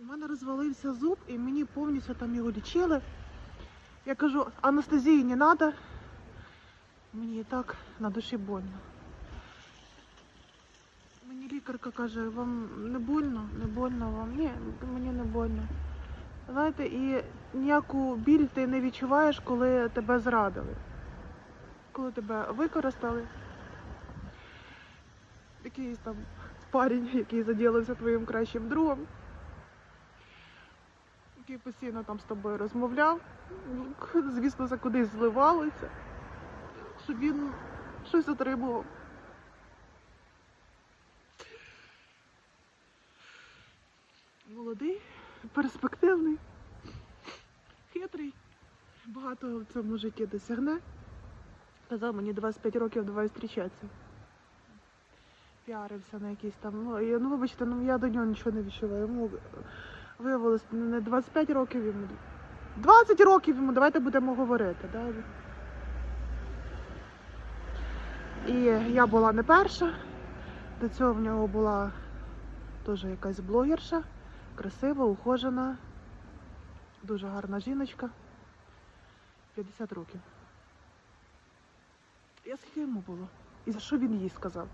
У мене розвалився зуб і мені повністю там його лічили. Я кажу, анестезії не треба. Мені і так на душі больно. Мені лікарка каже, вам не больно, не больно вам. Ні, мені не больно. Знаєте, і ніяку біль ти не відчуваєш, коли тебе зрадили. Коли тебе використали. Якийсь там парень, який заділився твоїм кращим другом, який постійно там з тобою розмовляв, звісно, за кудись зливалося, щоб він щось отримував. Молодий, перспективний, хитрий, багато в цьому житті досягне. Казав мені 25 років, давай зустрічатися. Піарився на якісь там. Ну, ну вибачте, ну я до нього нічого не відчуваю. Виявилось не 25 років йому. 20 років йому, давайте будемо говорити. Да? І я була не перша. До цього в нього була теж якась блогерша, красива, ухожена, дуже гарна жіночка. 50 років. Я скільки йому було? І за що він їй сказав?